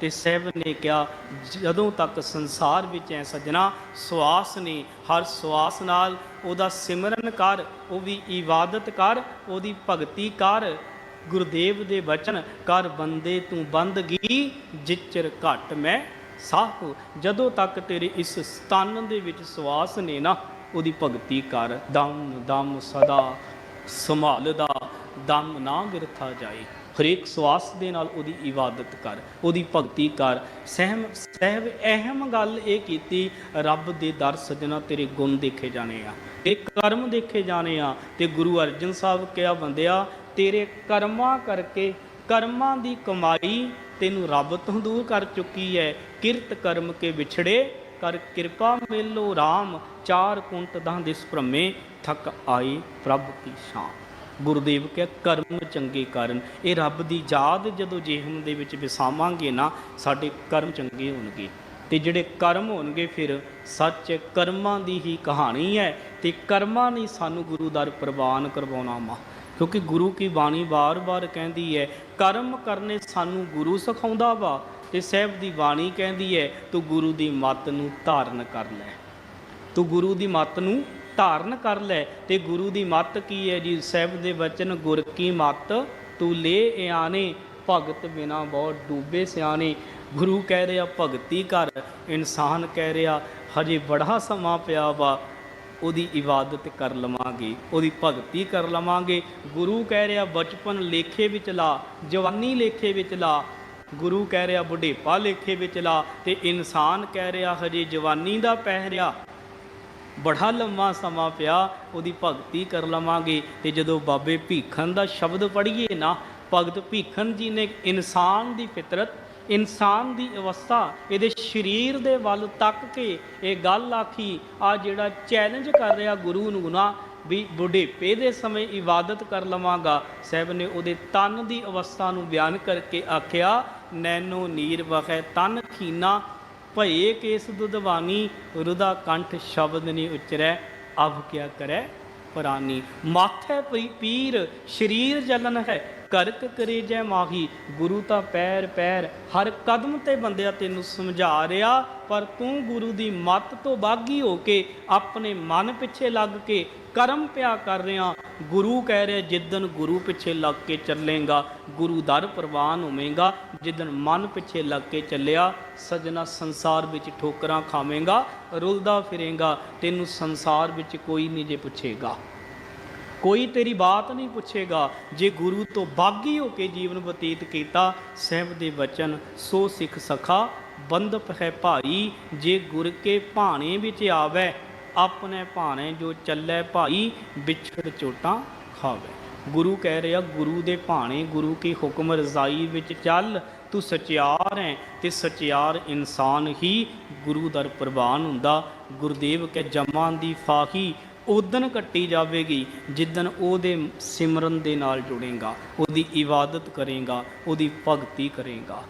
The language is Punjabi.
ਤੇ ਸਹਿਬ ਨੇ ਕਿਹਾ, ਜਦੋਂ ਤੱਕ ਸੰਸਾਰ ਵਿੱਚ ਐ ਸਜਣਾ ਸਵਾਸ ਨੇ, ਹਰ ਸਵਾਸ ਨਾਲ ਉਹਦਾ ਸਿਮਰਨ ਕਰ, ਉਹ ਵੀ ਇਬਾਦਤ ਕਰ, ਉਹਦੀ ਭਗਤੀ ਕਰ, ਗੁਰਦੇਵ ਦੇ ਬਚਨ ਕਰ, ਬੰਦੇ ਤੂੰ ਬੰਦਗੀ, ਜਿਚਰ ਘਟ ਮੈਂ ਸਾਹੂ ਜਦੋਂ ਤੱਕ ਤੇਰੇ ਇਸ ਸਤਨ ਦੇ ਵਿੱਚ ਸਵਾਸ ਨੇ ਨਾ, ਉਹਦੀ ਭਗਤੀ ਕਰ, ਦਮ ਦਮ ਸਦਾ ਸੰਭਾਲਦਾ, ਦਮ ਨਾ ਵਿਰਥਾ ਜਾਏ। ਹਰੇਕ ਸਵਾਸ ਦੇ ਨਾਲ ਉਹਦੀ ਇਬਾਦਤ ਕਰ, ਉਹਦੀ ਭਗਤੀ ਕਰ। ਸਹਿਮ, ਸਹਿਬ ਅਹਿਮ ਗੱਲ ਇਹ ਕੀਤੀ, ਰੱਬ ਦੇ ਦਰ ਸਜਣਾ ਤੇਰੇ ਗੁਣ ਦੇਖੇ ਜਾਣੇ ਆ ਤੇ ਕਰਮ ਦੇਖੇ ਜਾਣੇ ਆ, ਤੇ ਗੁਰੂ ਅਰਜਨ ਸਾਹਿਬ ਕਿਹਾ ਬੰਦਿਆ, ਤੇਰੇ ਕਰਮਾਂ ਕਰਕੇ ਕਰਮਾਂ ਦੀ ਕਮਾਈ ਤੈਨੂੰ ਰੱਬ ਤੋਂ ਦੂਰ ਕਰ ਚੁੱਕੀ ਹੈ ਕਿਰਤ ਕਰਮ ਕੇ ਵਿਛੜੇ, ਕਰ ਕਿਰਪਾ ਮੇਲੋ RAM ਚਾਰ ਕੁੰਟ ਦਾਂ ਦਿਸ ਭ੍ਰਮੇ, ਥਕ ਆਈ ਪ੍ਰਭ ਕੀ ਸ਼ਾਨ। ਗੁਰਦੇਵ ਕਹਿ, ਕਰਮ ਚੰਗੇ ਕਰਨ। ਇਹ ਰੱਬ ਦੀ ਯਾਦ ਜਦੋਂ ਜੇਹਮ ਦੇ ਵਿੱਚ ਵਿਸਾਵਾਂਗੇ ਨਾ, ਸਾਡੇ ਕਰਮ ਚੰਗੇ ਹੋਣਗੇ। ਤੇ ਜਿਹੜੇ ਕਰਮ ਹੋਣਗੇ, ਫਿਰ ਸੱਚ ਕਰਮਾਂ ਦੀ ਹੀ ਕਹਾਣੀ ਹੈ ਤੇ ਕਰਮਾਂ ਨੇ ਸਾਨੂੰ ਗੁਰੂ ਦਰ ਪ੍ਰਵਾਨ ਕਰਵਾਉਣਾ ਮਾ ਕਿਉਂਕਿ ਗੁਰੂ ਕੀ ਬਾਣੀ ਬਾਰ-ਬਾਰ ਕਹਿੰਦੀ ਹੈ, ਕਰਮ ਕਰਨੇ ਸਾਨੂੰ ਗੁਰੂ ਸਿਖਾਉਂਦਾ ਵਾ। ਤੇ ਸਹਿਬ ਦੀ ਬਾਣੀ ਕਹਿੰਦੀ ਹੈ, ਤੂੰ ਗੁਰੂ ਦੀ ਮੱਤ ਨੂੰ ਧਾਰਨ ਕਰ ਲੈ। ਤੂੰ ਗੁਰੂ ਦੀ ਮੱਤ ਨੂੰ ਧਾਰਨ ਕਰ ਲੈ, ਤੇ ਗੁਰੂ ਦੀ ਮੱਤ ਕੀ ਹੈ ਜੀ? ਸਹਿਬ ਦੇ ਵਚਨ, ਗੁਰ ਕੀ ਮੱਤ? ਤੂੰ ਲੈ ਆਣੇ ਭਗਤ ਬਿਨਾ ਬਹੁਤ ਡੂਬੇ ਸਿਆਣੇ। ਗੁਰੂ ਕਹਿ ਰਿਹਾ, ਭਗਤੀ ਕਰ, ਇਨਸਾਨ ਕਹਿ ਰਿਹਾ, ਹਜੇ ਬੜਾ ਸਮਾਂ ਪਿਆ ਵਾ, ਉਹਦੀ ਇਬਾਦਤ ਕਰ ਲਵਾਂਗੇ, ਉਹਦੀ ਭਗਤੀ ਕਰ ਲਵਾਂਗੇ। ਗੁਰੂ ਕਹਿ ਰਿਹਾ, ਬਚਪਨ ਲੇਖੇ ਵਿੱਚ ਲਾ, ਜਵਾਨੀ ਲੇਖੇ ਵਿੱਚ ਲਾ। ਗੁਰੂ ਕਹਿ ਰਿਹਾ, ਬੁਢੇਪਾ ਲੇਖੇ ਵਿੱਚ ਲਾ, ਤੇ ਇਨਸਾਨ ਕਹਿ ਰਿਹਾ, ਹਜੇ ਜਵਾਨੀ ਦਾ ਪਹਿਰਿਆ। ਬੜਾ ਲੰਮਾ ਸਮਾਂ ਪਿਆ, ਉਹਦੀ ਭਗਤੀ ਕਰ ਲਵਾਂਗੇ। ਤੇ ਜਦੋਂ ਬਾਬੇ ਭੀਖਣ ਦਾ ਸ਼ਬਦ ਪੜ੍ਹੀਏ ਨਾ, ਭਗਤ ਭੀਖਣ ਜੀ ਨੇ ਇਨਸਾਨ ਦੀ ਫਿਤਰਤ, ਇਨਸਾਨ ਦੀ ਅਵਸਥਾ, ਇਹਦੇ ਸਰੀਰ ਦੇ ਵੱਲ ਤੱਕ ਕੇ ਇਹ ਗੱਲ ਆਖੀ ਆ ਜਿਹੜਾ ਚੈਲੰਜ ਕਰ ਰਿਹਾ ਗੁਰੂ ਨੂੰ ਨਾ ਵੀ ਬੁਢੇਪੇ ਦੇ ਸਮੇਂ ਇਬਾਦਤ ਕਰ ਲਵਾਂਗਾ। ਸਾਹਿਬ ਨੇ ਉਹਦੇ ਤਨ ਦੀ ਅਵਸਥਾ ਨੂੰ ਬਿਆਨ ਕਰਕੇ ਆਖਿਆ ਨੈਨੋ ਨੀਰ ਵਖੈ ਤਨ ਖੀਨਾ ਭਏ ਕੇਸ ਦੁਦਵਾਨੀ ਰੁਦਾ ਕੰਠ ਸ਼ਬਦ ਨਹੀਂ ਉਚਰੈ ਅਭ ਕਿਆ ਕਰੈ ਪ੍ਰਾਨੀ। ਮਾਥੇ ਪਈ ਪੀਰ, ਸਰੀਰ ਜਲਨ ਹੈ ਕਰਕ ਕਰੇ ਜੈ ਮਾਹੀ, ਗੁਰੂ ਤਾਂ ਪੈਰ ਪੈਰ, ਹਰ ਕਦਮ ਤੇ ਬੰਦਿਆ ਤੈਨੂੰ ਸਮਝਾ ਰਿਹਾ ਪਰ ਤੂੰ ਗੁਰੂ ਦੀ ਮੱਤ ਤੋਂ ਬਾਗੀ ਹੋ ਕੇ ਆਪਣੇ ਮਨ ਪਿੱਛੇ ਲੱਗ ਕੇ ਕਰਮ ਪਿਆ ਕਰ ਰਿਹਾ ਗੁਰੂ ਕਹਿ ਰਿਹਾ ਜਿੱਦਨ ਗੁਰੂ ਪਿੱਛੇ ਲੱਗ ਕੇ ਚੱਲੇਗਾ, ਗੁਰੂ ਦਰ ਪ੍ਰਵਾਨ ਹੋਵੇਂਗਾ। ਜਿੱਦਨ ਮਨ ਪਿੱਛੇ ਲੱਗ ਕੇ ਚੱਲਿਆ, ਸਜਣਾ ਸੰਸਾਰ ਵਿੱਚ ਠੋਕਰਾਂ ਖਾਵੇਂਗਾ, ਰੁਲਦਾ ਫਿਰੇਗਾ, ਤੈਨੂੰ ਸੰਸਾਰ ਵਿੱਚ ਕੋਈ ਨਹੀਂ ਜੇ ਪੁੱਛੇਗਾ। ਕੋਈ ਤੇਰੀ ਬਾਤ ਨਹੀਂ ਪੁੱਛੇਗਾ। ਜੇ ਗੁਰੂ ਤੋਂ ਬਾਗੀ ਹੋ ਕੇ ਜੀਵਨ ਬਤੀਤ ਕੀਤਾ, ਸਹਿਬ ਦੇ ਬਚਨ ਸੋ ਸਿੱਖ ਸਖਾ, ਬੰਦਪ ਹੈ ਭਾਈ, ਜੇ ਗੁਰ ਕੇ ਭਾਣੇ ਵਿੱਚ ਆਵੇ, ਆਪਣੇ ਭਾਣੇ ਜੋ ਚੱਲੇ ਭਾਈ, ਵਿਛੜ ਚੋਟਾਂ ਖਾਵੇ। ਗੁਰੂ ਕਹਿ ਰਿਹਾ, ਗੁਰੂ ਦੇ ਭਾਣੇ, ਗੁਰੂ ਕੀ ਹੁਕਮ ਰਜ਼ਾਈ ਵਿੱਚ ਚੱਲ, ਤੂੰ ਸਚਿਆਰ ਹੈ ਤੇ ਸਚਿਆਰ ਇਨਸਾਨ ਹੀ, ਗੁਰੂ ਦਰ ਪ੍ਰਵਾਨ ਹੁੰਦਾ। ਗੁਰਦੇਵ ਕੇ ਜਮਾਂ ਦੀ ਫਾਹੀ ਉਦਨ ਕੱਟੀ ਜਾਵੇਗੀ ਜਿੱਦਨ ਉਹਦੇ ਸਿਮਰਨ ਦੇ ਨਾਲ ਜੁੜੇਗਾ, ਉਹਦੀ ਇਬਾਦਤ ਕਰੇਗਾ, ਉਹਦੀ ਭਗਤੀ ਕਰੇਗਾ।